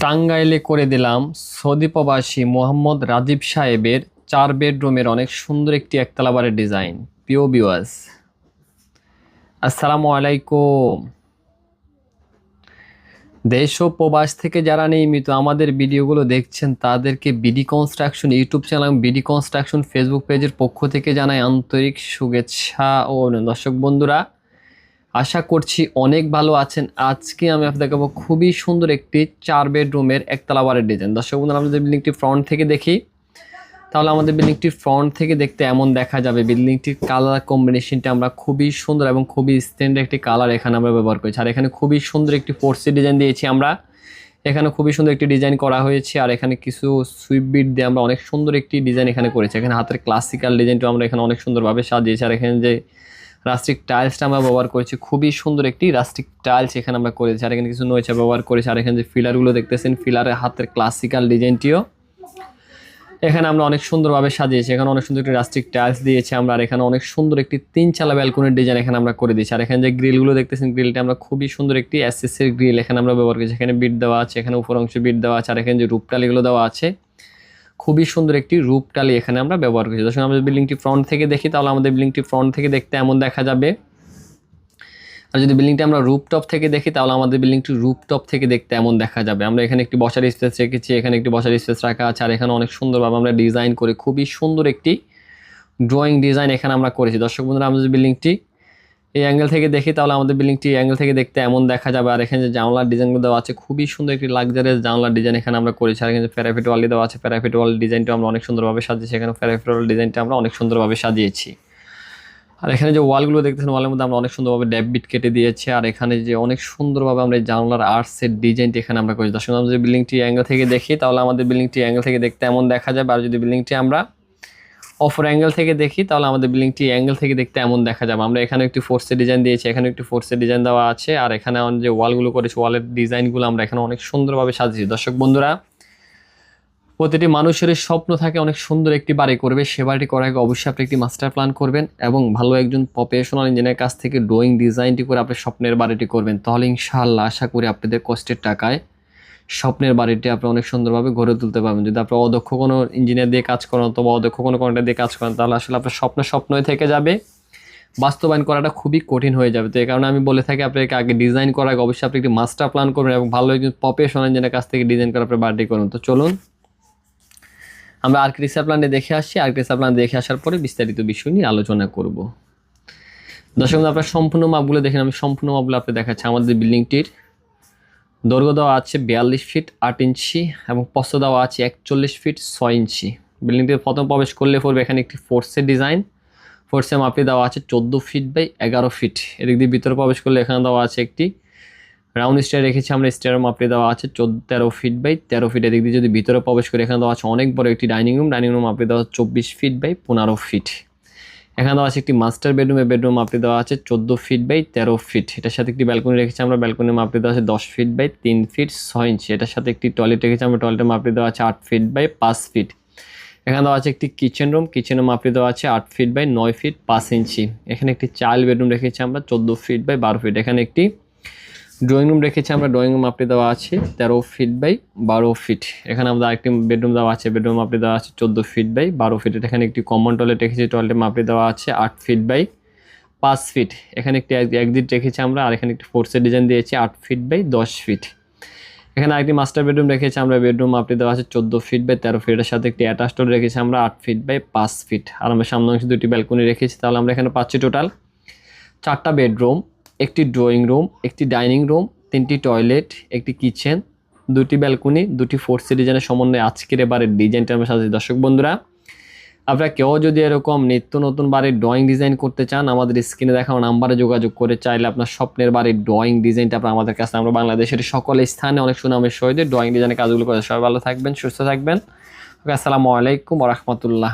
টাঙ্গাইলে করে দিলাম সৌদি প্রবাসী মোহাম্মদ রাজীব সাহেবের চার বেডরুমের অনেক সুন্দর একটি একতলা বাড়ির ডিজাইন পিও বিওয়াস আসসালামু আলাইকুম দেশ ও প্রবাস থেকে যারা নিয়মিত আমাদের ভিডিওগুলো দেখছেন, তাদেরকে বিডি কনস্ট্রাকশন ইউটিউব চ্যানেল এবং বিডি কনস্ট্রাকশন ফেসবুক পেজের পক্ষ থেকে জানাই আন্তরিক শুভেচ্ছা ও। দর্শক বন্ধুরা আশা করছি অনেক ভালো আছেন। আজকে আমি আপনাদের দেখাবো খুবই সুন্দর একটি চার বেডরুমের একতলা বাড়ির ডিজাইন। দর্শক বন্ধুরা যদি বিল্ডিংটি ফ্রন্ট থেকে দেখি, তাহলে আমাদের বিল্ডিংটি ফ্রন্ট থেকে দেখতে এমন দেখা যাবে। বিল্ডিংটির কালার কম্বিনেশনটা আমরা খুবই সুন্দর এবং খুবই স্ট্যান্ডার্ড একটি কালার এখানে আমরা ব্যবহার করেছি। আর এখানে খুবই সুন্দর একটি ফোর্সি ডিজাইন দিয়েছি আমরা। এখানে খুবই সুন্দর একটি ডিজাইন করা হয়েছে আর এখানে কিছু সুইপ বিট দিয়ে আমরা অনেক সুন্দর একটি ডিজাইন এখানে করেছি। এখানে হাতের ক্লাসিক্যাল ডিজাইনটা আমরা এখানে অনেক সুন্দরভাবে সাজিয়েছি। আর এখানে যে রাস্টিক টাইলসটা আমরা ব্যবহার করেছি। খুবই সুন্দর একটি রাস্টিক টাইলস এখানে আমরা করেছি। আর এখানে কিছু নয়েছে ব্যবহার করেছি। আর এখানে যে ফিলারগুলো দেখতেছেন ফিলারের হাতের ক্লাসিক্যাল ডিজাইনটিও এখানে আমরা অনেক সুন্দরভাবে সাজিয়েছি। এখানে অনেক সুন্দর একটি রাস্টিক টাইলস দিয়েছি আমরা। আর এখানে অনেক সুন্দর একটি তিন চালা ব্যালকনির ডিজাইন এখানে আমরা করে দিয়েছি। আর এখানে যে গ্রিলগুলো দেখতেছেন গ্রিলটা আমরা খুবই সুন্দর একটি এসএসের গ্রিল এখানে আমরা ব্যবহার করেছি। এখানে বিট দেওয়া আছে, এখানে উপর অংশ বিট দেওয়া আছে। আর এখানে যে রূপটালিগুলো দেওয়া আছে খুবই সুন্দর একটি রূপটালি এখানে আমরা ব্যবহার করেছি। দর্শক, আমরা বিল্ডিংটি ফ্রন্ট থেকে দেখি, তাহলে আমাদের বিল্ডিংটি ফ্রন্ট থেকে দেখতে এমন দেখা যাবে। আর যদি বিল্ডিংটি আমরা রুপটপ থেকে দেখি, তাহলে আমাদের বিল্ডিংটি রুপটপ থেকে দেখতে এমন দেখা যাবে। আমরা এখানে একটি বসার স্পেস রেখেছি, এখানে একটি বসার স্পেস রাখা আছে, আর এখানে অনেক সুন্দরভাবে আমরা ডিজাইন করে খুবই সুন্দর একটি ড্রয়িং ডিজাইন এখানে আমরা করেছি। দর্শক বন্ধুরা, আমরা যদি বিল্ডিংটি এই অ্যাঙ্গেল থেকে দেখি, তাহলে আমাদের বিল্ডিংটি অ্যাঙ্গেল থেকে দেখতে এমন দেখা যাবে। আর এখানে যে জানলার ডিজাইনগুলো দেওয়া আছে, খুবই সুন্দর একটি লাক্সারিয়াস জানলার ডিজাইন এখানে আমরা করেছি আর এখানে প্যারাফিট ওয়াল দেওয়া আছে। প্যারাফিট ওয়াল ডিজাইনটা আমরা অনেক সুন্দরভাবে সাজিয়েছি। এখানে প্যারাফিট ওয়াল ডিজাইনটা আমরা অনেক সুন্দরভাবে সাজিয়েছি। আর এখানে যে ওয়ালগুলো দেখতেছেন ওয়ালের মধ্যে আমরা অনেক সুন্দরভাবে ড্যাব বিট কেটে দিয়েছি। আর এখানে যে অনেক সুন্দরভাবে আমরা এই জানলার আর্টসের ডিজাইনটি এখানে আমরা করেছি। দর্শক, আমরা যদি বিল্ডিংটি অ্যাঙ্গেল থেকে দেখি, তাহলে আমাদের বিল্ডিংটি অ্যাঙ্গেল থেকে দেখতে এমন দেখা যাবে। আর যদি বিল্ডিংটি আমরা অফর অ্যাঙ্গেল থেকে দেখি, তাহলে আমাদের বিল্ডিংটি অ্যাঙ্গেল থেকে দেখতে এমন দেখা যাবে। আমরা এখানে একটি ফোর্সের ডিজাইন দিয়েছি, এখানে একটি ফোর্সের ডিজাইন দেওয়া আছে, আর এখানে আমাদের যে ওয়ালগুলো করেছি ওয়ালের ডিজাইনগুলো আমরা এখানে অনেক সুন্দরভাবে সাজিয়েছি। দর্শক বন্ধুরা, প্রতিটি মানুষের স্বপ্ন থাকে অনেক সুন্দর একটি বাড়ি করবে, সে বাড়িটি করার আগে অবশ্যই আপনি একটি মাস্টার প্ল্যান করবেন এবং ভালো একজন প্রফেশনাল ইঞ্জিনিয়ারের কাছ থেকে ড্রয়িং ডিজাইনটি করে আপনি স্বপ্নের বাড়িটি করবেন। তাহলে ইনশাআল্লাহ আশা করি আপনাদের কষ্টের টাকায় স্বপ্নের বাড়িটি আপনি অনেক সুন্দরভাবে গড়ে তুলতে পারবেন। যদি আপনি অদক্ষ কোনো ইঞ্জিনিয়ার দিয়ে কাজ করেন অথবা অদক্ষ কোনো কন্ট্রাক্ট দিয়ে কাজ করেন, তাহলে আসলে আপনার স্বপ্ন স্বপ্নই থেকে যাবে। বাস্তবায়ন করাটা খুবই কঠিন হয়ে যাবে। তো এই কারণে আমি বলে থাকি, আপনাকে আগে ডিজাইন করার আগে অবশ্যই আপনি একটি মাস্টার প্ল্যান করবেন এবং ভালো একজন প্রফেশনাল ইঞ্জিনিয়ারের কাছ থেকে ডিজাইন করে আপনার বাড়িটি করুন। তো চলুন, আমরা আর্কিটেকচার প্ল্যানে দেখে আসছি আর্কিটেকচার প্ল্যান দেখে আসার পরে বিস্তারিত বিষয় নিয়ে আলোচনা করব। দর্শক আপনার সম্পূর্ণ মাপগুলো দেখেন, আমি সম্পূর্ণ মাপগুলো আপনি দেখাচ্ছি। আমাদের বিল্ডিংটির দৈর্ঘ্য দেওয়া আছে বিয়াল্লিশ ফিট, আট ইঞ্চি এবং পস্ত দেওয়া আছে একচল্লিশ ফিট, ছয় ইঞ্চি। বিল্ডিংটিতে প্রথম প্রবেশ করলে পড়বে এখানে একটি ফোর্সের ডিজাইন ফোর্সে মাপটি দেওয়া আছে চোদ্দ ফিট বাই এগারো ফিট। এদিক দিয়ে ভিতরে প্রবেশ করলে এখানে দেওয়া আছে একটি রাউন্ড স্টেয়ার রেখেছি আমরা। স্টেয়ারের মাপটি দেওয়া আছে তেরো ফিট বাই তেরো ফিট। এদিক দিয়ে যদি ভিতরে প্রবেশ করি, এখানে দেওয়া আছে অনেক বড় একটি ডাইনিং রুম ডাইনিং রুম মাপটি দেওয়া চব্বিশ ফিট বাই পনেরো ফিট। এখানে দেওয়া আছে একটি মাস্টার বেডরুমে বেডরুম মাপটি দেওয়া আছে চোদ্দ ফিট বাই তেরো ফিট এটার সাথে একটি ব্যালকনি রেখেছি আমরা। ব্যালকনি মাপটি দেওয়া আছে দশ ফিট বাই তিন ফিট ছয় ইঞ্চি এটার সাথে একটি টয়লেট রেখেছি আমরা। টয়লেটের মাপটি দেওয়া আছে আট ফিট বাই পাঁচ ফিট এখানে দেওয়া আছে একটি কিচেন রুম কিচেনের মাপটি দেওয়া আছে আট ফিট বাই নয় ফিট পাঁচ ইঞ্চি এখানে একটি চাইল্ড বেডরুম রেখেছি আমরা, চোদ্দ ফিট বাই বারো ফিট এখানে একটি ড্রয়িং রুম রেখেছি আমরা ড্রয়িং রুম মাপটি দেওয়া আছে, তেরো ফিট বাই বারো ফিট এখানে আমাদের আরেকটি বেডরুম দেওয়া আছে বেডরুম মাপটি দেওয়া আছে চোদ্দ ফিট বাই বারো ফিট এখানে একটি কমন টয়লেট রেখেছি টয়লেটের মাপটি দেওয়া আছে আট ফিট বাই পাঁচ ফিট এখানে একটি একদিট রেখেছি আমরা, আর এখানে একটি ফোর্সের ডিজাইন দিয়েছি, আট ফিট বাই দশ ফিট এখানে আরেকটি মাস্টার বেডরুম রেখেছি আমরা বেডরুম মাপটি দেওয়া আছে চোদ্দ ফিট বাই তেরো ফিটের সাথে একটি অ্যাটাচ টয়লেট রেখেছি আমরা, আট ফিট বাই পাঁচ ফিট আর আমরা সামনে অংশে দুটি ব্যালকনি রেখেছি, তাহলে আমরা এখানে পাচ্ছি টোটাল চারটা বেডরুম একটি ড্রয়িং রুম একটি ডাইনিং রুম তিনটি টয়লেট একটি কিচেন দুটি ব্যালকনি দুটি ফোর্সি ডিজাইনের সমন্বয়ে আজকের এবারের ডিজাইনটা আমরা সাজাচ্ছি দর্শক বন্ধুরা, আপনারা কেউ যদি এরকম নিত্য নতুন বাড়ির ড্রয়িং ডিজাইন করতে চান, আমাদের স্ক্রিনে দেখানো নাম্বারে যোগাযোগ করে চাইলে আপনার স্বপ্নের বাড়ির ড্রয়িং ডিজাইনটা আপনার আমাদের কাছে, আমরা বাংলাদেশের সকল স্থানে অনেক সুনামের সহিত ড্রয়িং ডিজাইনের কাজগুলো করে। সবাই ভালো থাকবেন, সুস্থ থাকবেন। ওকে, আসসালামু আলাইকুম রহমতুল্লাহ।